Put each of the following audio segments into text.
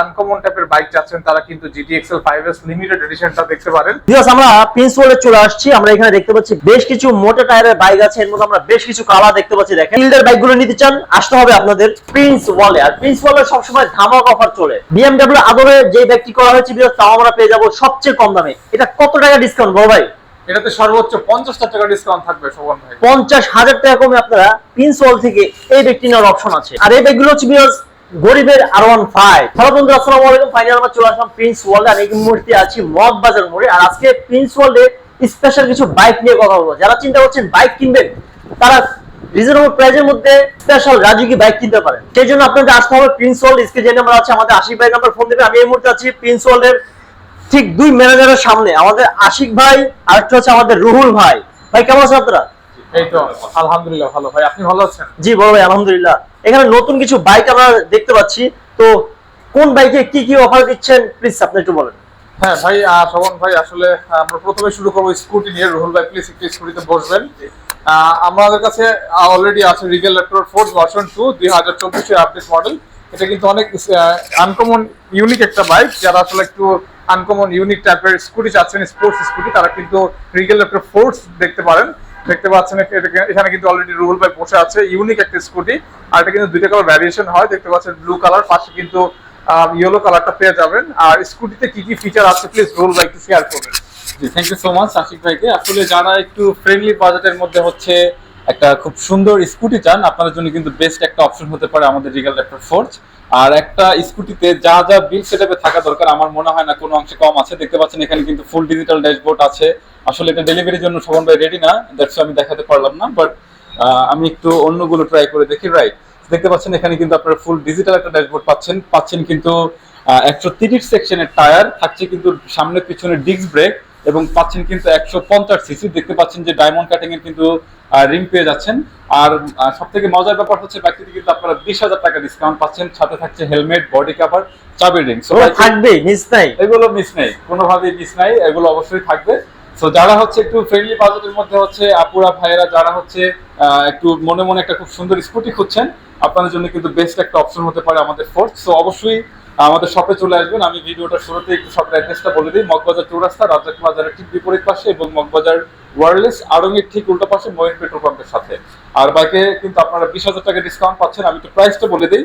Uncommon টাইপের bike চাচ্ছেন তারা কিন্তু ফাইভ এস লিমিটেড এডিশনটা দেখতে পারেন। ভিউয়ার্স আমরা চলে আসছি আমরা এখানে দেখতে পাচ্ছি বেশ কিছু মোটা টায়ারের বাইক আছে এর মধ্যে আমরা বেশ কিছু কালার দেখতে পাচ্ছি দেখেন। ফিল্ডের বাইকগুলো নিতে চান আসতে হবে আপনাদের প্রিন্স ওয়ালে আর প্রিন্স ওয়ালে সবসময় ধামাক অফার চলে। বিএমডব্লিউ আদরে যে ব্যক্তি করা হয়েছে ভিউয়ার্স তাও আমরা পেয়ে যাব সবচেয়ে কম দামে। এটা কত টাকা ডিসকাউন্ট বড় ভাই? এটাতে সর্বোচ্চ পঞ্চাশ টাকা ডিসকাউন্ট থাকবে শোভন ভাই। পঞ্চাশ হাজার টাকা কমে আপনারা প্রিন্স ওয়াল থেকে এই ব্যক্তি নেওয়ার অপশন আছে। আর এই ব্যাগগুলো হচ্ছে গরিবের আর ওয়ান ফাইভ হ্যালো বন্ধু আসসালামু আলাইকুম। ফাইনাল আমরা চলে আসলাম প্রিন্স ওয়ার্ল্ড আর এই মুহূর্তে আছি মগ বাজার মোড়ে। আর আজকে প্রিন্স ওয়ার্ল্ডে স্পেশাল কিছু বাইক নিয়ে কথা বলব। যারা চিন্তা করছেন বাইক কিনবেন, তারা রিজনেবল প্রাইজের মধ্যে স্পেশাল রাজুকি বাইক কিনতে পারেন। সেই জন্য আপনাদের আসতে হবে প্রিন্স ওয়ার্ল্ড স্কে যে নাম্বার আছে, আমাদের আশিক ভাই নাম্বার ফোন দেবে। আমি এই মুহূর্তে আছি প্রিন্স ওয়ার্ল্ডের ঠিক দুই ম্যানেজারের সামনে। আমাদের আশিক ভাই আর হচ্ছে আমাদের রুহুল ভাই। ভাই, কেমন আছেন আপনারা? এই তো আলহামদুলিল্লাহ ভালো। ভাই আপনি ভালো আছেন? জি বড় ভাই আলহামদুলিল্লাহ। এখানে নতুন কিছু বাইক আমরা দেখতে পাচ্ছি। তো কোন বাইকে কি কি অফার দিচ্ছেন? প্লিজ আপনি একটু বলেন। হ্যাঁ ভাই শোভন ভাই আসলে আমরা প্রথমে শুরু করব স্কুটি নিয়ে। রুহুল ভাই প্লিজ একটু স্কুটিতে বসবেন। আমাদের কাছে অলরেডি আছে Regal Raptor force version two দুই হাজার চব্বিশের আপডেট মডেল এটা কিন্তু অনেক আনকমন ইউনিক একটা বাইক যারা আসলে একটু আনকমন ইউনিক টাইপের স্কুটি চাচ্ছেন স্পোর্টস স্কুটি তারা কিন্তু রিগেল ল্যাপটপ ফোর্স দেখতে পারেন। দেখতে পাচ্ছেন এখানে কিন্তু অলরেডি রুহুল ভাই বসে আছে ইউনিক একটা স্কুটি আর এটা কিন্তু দুইটা কালার ভ্যারিয়েশন হয়, দেখতে পাচ্ছেন ব্লু কালার পাশে কিন্তু ইয়েলো কালারটা পেয়ে যাবেন। আর স্কুটিতে কি কি ফিচার আছে প্লিজ রুহুল ভাই একটু শেয়ার করবেন। জি thank you so much Ashiq ভাইকে। আসলে যারা একটু ফ্রেন্ডলি বাজেটের মধ্যে হচ্ছে একটা খুব সুন্দর স্কুটি চান, আপনাদের জন্য কিন্তু বেস্ট একটা অপশন হতে পারে আমাদের রিগাল ল্যাপটপ ফোর্স আর একটা স্কুটিতে যা যা বিল সেটআপে থাকা দরকার, আমার মনে হয় না কোনো অংশে কম আছে। দেখতে পাচ্ছেন এখানে কিন্তু ফুল ডিজিটাল ড্যাশবোর্ড আছে। আসলে এটা ডেলিভারির জন্য শোভন ভাই রেডি না দ্যাটস আমি দেখাতে পারলাম না বাট আমি একটু অন্যগুলো ট্রাই করে দেখি রাইট দেখতে পাচ্ছেন এখানে কিন্তু আপনারা ফুল ডিজিটাল একটা ড্যাশবোর্ড পাচ্ছেন। পাচ্ছেন কিন্তু একশো তিরিশ সেকশনের টায়ার থাকছে কিন্তু সামনে পিছনে ডিস্ক ব্রেক এবং পাচ্ছেন কিন্তু একশো পঞ্চাশ সিসি। দেখতে পাচ্ছেন যে ডায়মন্ড কাটিং এর কিন্তু রিং পেয়ে যাচ্ছেন। আর সব থেকে মজার ব্যাপার হচ্ছে বাইকটিতে কিন্তু আপনারা বিশ হাজার টাকা ডিসকাউন্ট পাচ্ছেন। সাথে থাকছে হেলমেট বডি কাভার চাবি রিং থাকবে মিস নাই। এগুলো মিস নেই। কোনোভাবেই মিস নাই। এগুলো অবশ্যই থাকবে। তো যারা হচ্ছে একটু ফ্রেন্ডলি বাজেটের মধ্যে হচ্ছে আপুরা ভাইয়েরা যারা হচ্ছে আহ, একটু মনে মনে একটা খুব সুন্দর স্কুটি খুঁজছেন আপনাদের জন্য কিন্তু বেস্ট একটা অপশন হতে পারে আমাদের ফোর্স সো অবশ্যই আমাদের শপে চলে আসবেন। আমি ভিডিওটা শুরুতে একটু শপের অ্যাড্রেসটা বলে দিই। মগবাজার চৌরাস্তা রাজাক বাজারের ঠিক বিপরীত পাশে এবং মগবাজার ওয়ারলেস আড়ঙ্গের ঠিক উল্টো পাশে ময়ূর পেট্রোল পাম্পের সাথে। আর বাইকে কিন্তু আপনারা বিশ হাজার টাকা ডিসকাউন্ট পাচ্ছেন। আমি একটু প্রাইসটা বলে দিই।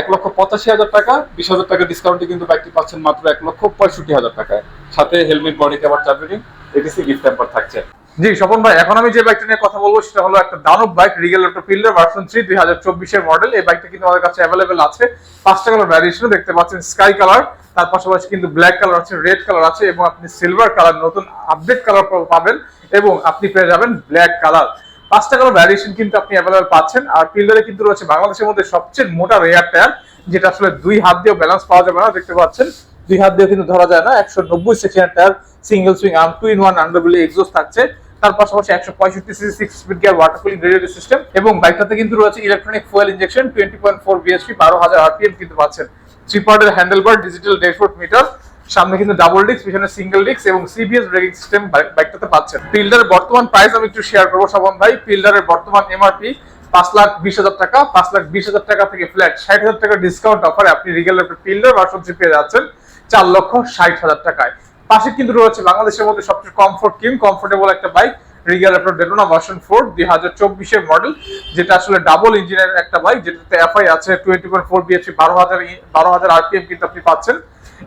এক লক্ষ পঁচাশি হাজার টাকা, বিশ হাজার টাকা ডিসকাউন্টে কিন্তু বাইকটি পাচ্ছেন মাত্র এক লক্ষ পঁয়ষট্টি হাজার টাকায়। সাথে হেলমেট বডি কাভার চার্জারিং এটিসি গিফট ট্যাম্পার থাকছে। জি, স্বপন ভাই, এখন আমি যে বাইকটা নিয়ে কথা বলব সেটা হলো একটা দানব bike Regal Raptor fielder version three দুই হাজার চব্বিশের মডেল এই বাইকটা কিন্তু আমাদের কাছে অ্যাভেলেবেল আছে। পাঁচটা কালার ভ্যারিয়েশন দেখতে পাচ্ছেন স্কাই কালার তার পাশাপাশি কিন্তু ব্ল্যাক কালার আছে রেড কালার আছে এবং আপনি সিলভার কালার নতুন আপডেট কালার পাবেন এবং আপনি পেয়ে যাবেন ব্ল্যাক কালার পাঁচটা কালার ভ্যারিয়েশন কিন্তু আপনি অ্যাভেলেবেল পাচ্ছেন। আর ফিল্ডারে কিন্তু রয়েছে বাংলাদেশের মধ্যে সবচেয়ে মোটা রেয়ার টায়ার যেটা আসলে দুই হাত দিয়েও ব্যালেন্স পাওয়া যাবে না, দেখতে পাচ্ছেন। দুই হাত দিয়ে কিন্তু ধরা যায় না, একশো নব্বই সেকশনের tyre single swing arm two in one underbelly exhaust থাকছে। তার পাশাপাশি একশো পঁয়ষট্টি CC six speed gear water cooling radio system এবং বাইকটাতে কিন্তু রয়েছে electronic fuel injection twenty point four BSP বারো হাজার আরপিএম কিন্তু পাচ্ছেন। থ্রি পার্টের handle bar digital dashboard meter সামনে কিন্তু ডাবল ডিস্ক পিছনে সিঙ্গেল ডিস্ক এবং সিবিএস ব্রেকিং সিস্টেম বাইকটাতে পাচ্ছেন। ফিল্ডারের বর্তমান প্রাইস আমি একটু শেয়ার করব, শবন ভাই। ফিল্ডারের বর্তমান এমআরপি পাঁচ লাখ বিশ হাজার টাকা, পাঁচ লাখ বিশ হাজার টাকা থেকে ফ্ল্যাট ষাট হাজার টাকা ডিসকাউন্ট অফারে আপনি রিগেল ফিল্ডার ভার্সন থ্রি পেয়ে যাচ্ছেন চার লক্ষ ষাট হাজার টাকায়। পাশে কিন্তু রয়েছে বাংলাদেশের মধ্যে সবচেয়ে কমফোর্ট কিম কমফোর্টেবল একটা বাইক রিগাল আপনার ডেটোনা ভার্সন ফোর দুই হাজার চব্বিশের মডেল যেটা আসলে ডাবল ইঞ্জিনের একটা বাইক যেটাতে এফআই আছে টোয়েন্টি পয়েন্ট ফোর বিএসপি বারো হাজার বারো হাজার আরপিএম কিন্তু আপনি পাচ্ছেন।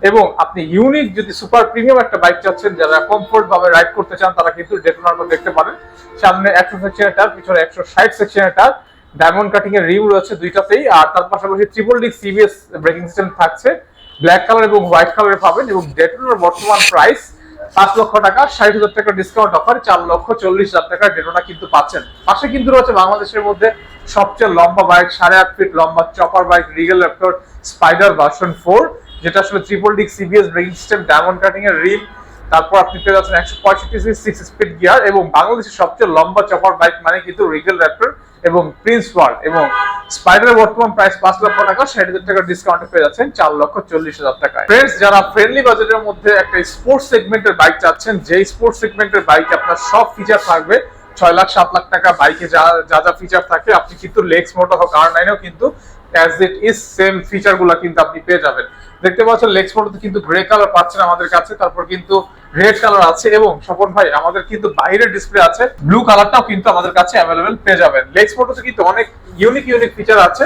এবং আপনি ইউনিক যদি সুপার প্রিমিয়াম একটা বাইক চাচ্ছেন, যারা কমফোর্ট ভাবে রাইড করতে চান, তারা কিন্তু ডেটোনার মধ্যে দেখতে পারেন। সামনে একশো সেকশনের টার পিছনে একশো ষাট সেকশনের টার ডায়মন্ড কাটিং এর রিম রয়েছে দুইটাতেই, আর তার পাশাপাশি triple disc CBS braking system থাকছে। ব্ল্যাক কালার এবং হোয়াইট কালারে পাবেন এবং ডেটোনার বর্তমান প্রাইস পাঁচ লক্ষ টাকা ষাট হাজার টাকা ডিসকাউন্ট অফার চার লক্ষ চল্লিশ হাজার টাকা ডেটোনা কিন্তু পাচ্ছেন। পাশে কিন্তু রয়েছে বাংলাদেশের মধ্যে সবচেয়ে লম্বা বাইক সাড়ে আট ফিট লম্বা chopper bike Regal Raptor Spider version four যেটা আসলে triple disc CBS braking system diamond cutting এর রিম তারপর আপনি পেয়ে যাচ্ছেন একশো পঁয়ষট্টি সিক্স স্পিড গিয়ার এবং বাংলাদেশের সবচেয়ে লম্বা চপার বাইক মানে কিন্তু রিগেল র্যাপ্টর এবং প্রিন্স ওয়ার্ল্ড এবং স্পাইডারের বর্তমান প্রাইস পাঁচ লক্ষ টাকা, ষাট হাজার টাকা ডিসকাউন্টে পেয়ে যাচ্ছেন চার লক্ষ চল্লিশ হাজার টাকায়। ফ্রেন্ডস যারা ফ্রেন্ডলি বাজেটের মধ্যে একটা স্পোর্টস সেগমেন্টের বাইক চাচ্ছেন যে স্পোর্টস সেগমেন্টের বাইক আপনার সব ফিচার থাকবে, ছয় লাখ, সাত লাখ টাকা বাইকে যা যা যা ফিচার থাকে, আপনি কিন্তু লেক্স মোটর হোক আর নাইনেও কিন্তু অ্যাজ ইট ইজ সেম ফিচারগুলা কিন্তু আপনি পেয়ে যাবেন। দেখতে পাচ্ছেন লেক্স মোটরতে কিন্তু গ্রে কালার পাচ্ছেন আমাদের কাছে, তারপর কিন্তু রেড কালার আছে এবং স্বপন ভাই, আমাদের কিন্তু বাইরের ডিসপ্লে আছে ব্লু কালারটাও কিন্তু আমাদের কাছে অ্যাভেলেবেল পেয়ে যাবেন। লেক্স ফটোতে কিন্তু অনেক ইউনিক ইউনিক ফিচার আছে।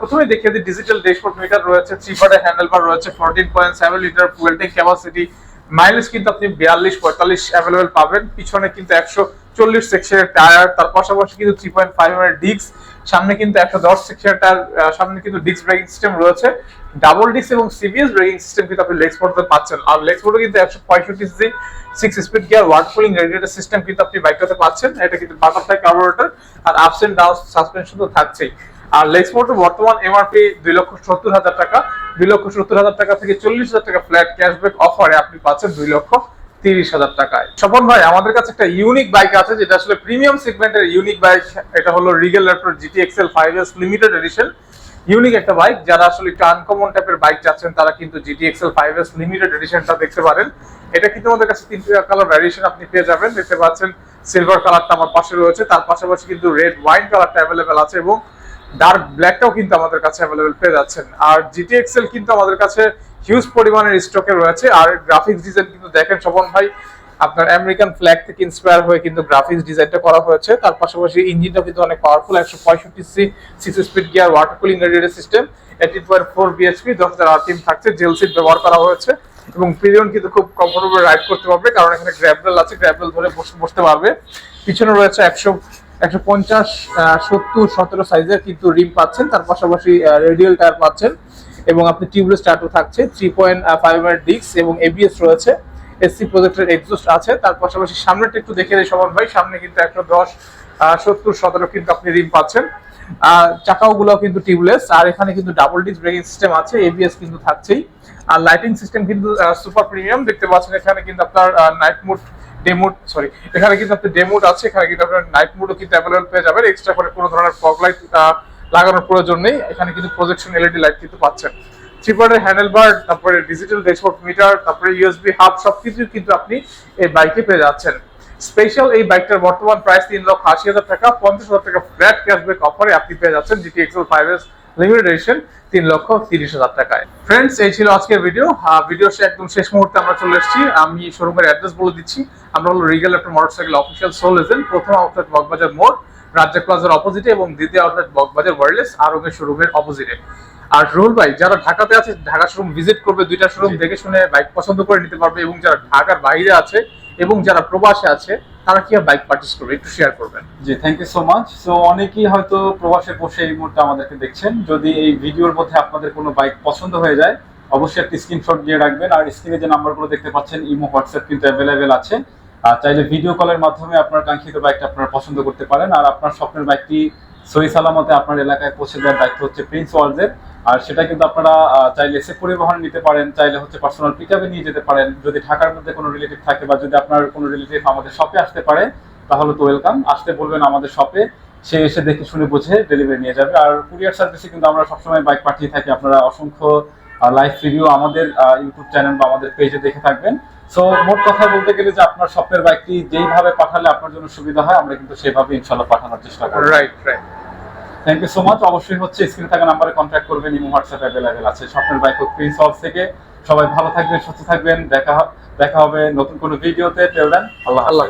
প্রথমে দেখিয়ে দিই ডিজিটাল ড্যাশবোর্ড মিটার রয়েছে থ্রি পার্টের হ্যান্ডেল বার রয়েছে fourteen point seven litre fuel tank capacity mileage কিন্তু আপনি বিয়াল্লিশ, পঁয়তাল্লিশ অ্যাভেলেবেল পাবেন। পিছনে কিন্তু একশো চল্লিশ সেকশনের টায়ার, তার পাশাপাশি কিন্তু থ্রি পয়েন্ট ফাইভ ডিস্ক সামনে কিন্তু একশো দশ সেকশনের টায়ার সামনে কিন্তু ডিস্ক ব্রেকিং সিস্টেম রয়েছে। ডাবল ডিস্ক এবং সিবিএস ব্রেকিং সিস্টেম কিন্তু আপনি লেক্স পাচ্ছেন। আর লেক্স মোটর কিন্তু একশো পঁয়ষট্টি সিসি সিক্স স্পিড গিয়ার ওয়ার্ড কুলিং সিস্টেম কিন্তু আপনি বাইকটাতে পাচ্ছেন। এটা কিন্তু বাটারফ্লাই কার্বোরেটর আর আপস এন্ড ডাউন সাসপেনশন তো থাকছেই। আর লেক্স বর্তমান এমআরপি দুই লক্ষ সত্তর হাজার টাকা, দুই লক্ষ সত্তর হাজার টাকা থেকে চল্লিশ হাজার টাকা ফ্ল্যাট ক্যাশব্যাক অফারে আপনি পাচ্ছেন দুই লক্ষ। তিরিশ হাজার টাকায়। স্বপন ভাই, আমাদের কাছে একটা ইউনিক বাইক আছে, যেটা আসলে প্রিমিয়াম সেগমেন্টের ইউনিক বাইক এটা হলো Regal GT five S limited edition unique একটা বাইক যারা আসলে একটু আনকমন টাইপের বাইক চাচ্ছেন, তারা কিন্তু জিটি ফাইভ এস লিমিটেড এডিশনটা দেখতে পারেন। এটা কিন্তু আমাদের কাছে তিনটি কালার ভ্যারিয়েশন আপনি পেয়ে যাবেন। দেখতে পাচ্ছেন সিলভার কালারটা আমার পাশে রয়েছে, তার পাশাপাশি কিন্তু রেড ওয়াইন কালারটা অ্যাভেলেবেল আছে এবং ডার্ক ব্ল্যাকটাও কিন্তু আমাদের কাছে অ্যাভেলেবেল পেয়ে যাচ্ছেন। আর জিটি এক্সেল কিন্তু আমাদের কাছে হিউজ পরিমাণের স্টকে রয়েছে। আর গ্রাফিক্স ডিজাইন কিন্তু দেখেন স্বপন ভাই, আপনার আমেরিকান ফ্ল্যাগ থেকে ইন্সপায়ার হয়ে কিন্তু গ্রাফিক্স ডিজাইনটা করা হয়েছে। তার পাশাপাশি ইঞ্জিনটা কিন্তু অনেক পাওয়ারফুল একশো পঁয়ষট্টি C six speed gear water cooling radiator system eighteen point four BSP দশ হাজার আরপিএম থাকছে জেল সিট ব্যবহার করা হয়েছে। এবং পিরিয়ন কিন্তু খুব কমফোর্টেবল রাইড করতে পারবে, কারণ এখানে গ্র্যাবরেল আছে গ্র্যাবরেল ধরে বসে বসতে পারবে। পিছনে রয়েছে একশো একশো পঞ্চাশ সত্তর, সতেরো সাইজের কিন্তু রিম পাচ্ছেন। তার পাশাপাশি রেডিয়াল টায়ার পাচ্ছেন। এবং আপনি টিউবলেস টায়ারও থাকছে থ্রি পয়েন্ট ফাইভ এর ডিস্ক এবং এবিএস রয়েছে। এসসি প্রজেক্টের এক্সস্ট আছে, তার পাশাপাশি সামনেটা একটু দেখে দিই সমান ভাই, সামনে কিন্তু একশো দশ সত্তর, সতেরো কিন্তু আপনি রিম পাচ্ছেন। আর চাকাও গুলো কিন্তু টিউবলেস, আর এখানে কিন্তু ডাবল ডিস্ক ব্রেকিং সিস্টেম আছে এবিএস কিন্তু থাকছেই। আর লাইটিং সিস্টেম কিন্তু সুপার প্রিমিয়াম দেখতে পাচ্ছেন এখানে কিন্তু আপনার night mode day mode sorry এখানে কিন্তু আপনার ডে মোড আছে, এখানে কিন্তু আপনার নাইট মোডও কিন্তু অ্যাভেলেবল পেয়ে যাবেন। এক্সট্রা করে কোনো ধরনের ফগ লাইট লাগানোর প্রয়োজন নেই। এখানে কিন্তু প্রজেকশন এলইডি লাইট কিন্তু পাচ্ছেন। থ্রিপার্টের হ্যান্ডেল বার তারপরে ডিজিটাল ড্যাশবোর্ড মিটার তারপরে ইউএসবি হাব সবকিছু কিন্তু আপনি এই বাইকে পেয়ে যাচ্ছেন। স্পেশাল এই বাইকটার বর্তমান প্রাইস তিন লক্ষ আশি হাজার টাকা, পঞ্চাশ হাজার টাকা ফ্ল্যাট ক্যাশব্যাক অফারে আপনি পেয়ে যাচ্ছেন GT excel five S limited edition তিন লক্ষ তিরিশ হাজার টাকায়। ফ্রেন্ডস এই ছিল আজকের ভিডিও ভিডিও একদম শেষ মুহূর্তে আমরা চলে এসেছি। আমি শোরুমের অ্যাড্রেস বলে দিচ্ছি। আমরা হলো রিগেল একটা মোটরসাইকেল অফিসিয়াল সোল এজেন্ট প্রথম আউটলেট বকবাজার মোড়। রাজ্জাক প্লাজার অপোজিটে এবং দ্বিতীয় আউটলেট বকবাজার ওয়ারলেস আরঙের শোরুমের অপোজিটে আর রুহুল ভাই, যারা ঢাকাতে আছে, ঢাকা শোরুম ভিজিট করবে, দুইটা শোরুম দেখে শুনে বাইক পছন্দ করে নিতে পারবে এবং যারা ঢাকার বাইরে আছে এবং যারা প্রবাসে আছে, তারা কি বাইক পার্চেস করবে? একটু শেয়ার করবেন। জি thank you so much so অনেকেই হয়তো প্রবাসে বসে এই মুহূর্তে আমাদেরকে দেখছেন। যদি এই ভিডিওর মধ্যে আপনাদের কোনো বাইক পছন্দ হয়ে যায়, অবশ্যই একটি স্ক্রিনশট দিয়ে রাখবেন। আর স্ক্রিনে যে নাম্বারগুলো দেখতে পাচ্ছেন, ইমো, হোয়াটসঅ্যাপ কিন্তু অ্যাভেলেবেল আছে। আর চাইলে ভিডিও কলের মাধ্যমে আপনার কাঙ্ক্ষিত বাইকটা আপনারা পছন্দ করতে পারেন। আর আপনার স্বপ্নের বাইকটি সহি সালামতে আপনার এলাকায় পৌঁছে দেওয়ার দায়িত্ব হচ্ছে প্রিন্স ওয়ার্ল্ডের আর সেটা কিন্তু আপনারা চাইলে এসে পরিবহন নিতে পারেন, চাইলে হচ্ছে পার্সোনাল পিকআপে নিয়ে যেতে পারেন। যদি ঢাকার মধ্যে কোনো রিলেটিভ থাকে বা যদি আপনার কোনো রিলেটিভ আমাদের শপে আসতে পারে, তাহলে তো ওয়েলকাম আসতে বলবেন আমাদের শপে সে এসে দেখে শুনে বুঝে ডেলিভারি নিয়ে যাবে। আর কুরিয়ার সার্ভিসে কিন্তু আমরা সবসময় বাইক পাঠিয়ে থাকি। আপনারা অসংখ্য লাইভ রিভিউ আমাদের ইউটিউব চ্যানেল বা আমাদের পেজে দেখে থাকবেন। সো মোট কথা বলতে গেলে যে আপনার স্বপ্নের বাইকটি যেইভাবে পাঠালে আপনার জন্য সুবিধা হয় আমরা কিন্তু সেভাবে ইনশাল্লাহ পাঠানোর চেষ্টা করব। Right right thank you so much অবশ্যই হচ্ছে স্ক্রিনে থাকা নাম্বারে কন্ট্যাক্ট করবেন ইমো হোয়াটসঅ্যাপ অ্যাভেলেবেল আছে। স্বপ্নের বাইক প্রিন্স হাউস থেকে। সবাই ভালো থাকবেন সুস্থ থাকবেন। দেখা দেখা হবে নতুন কোনো ভিডিওতে টেল দেন আল্লাহ আল্লাহ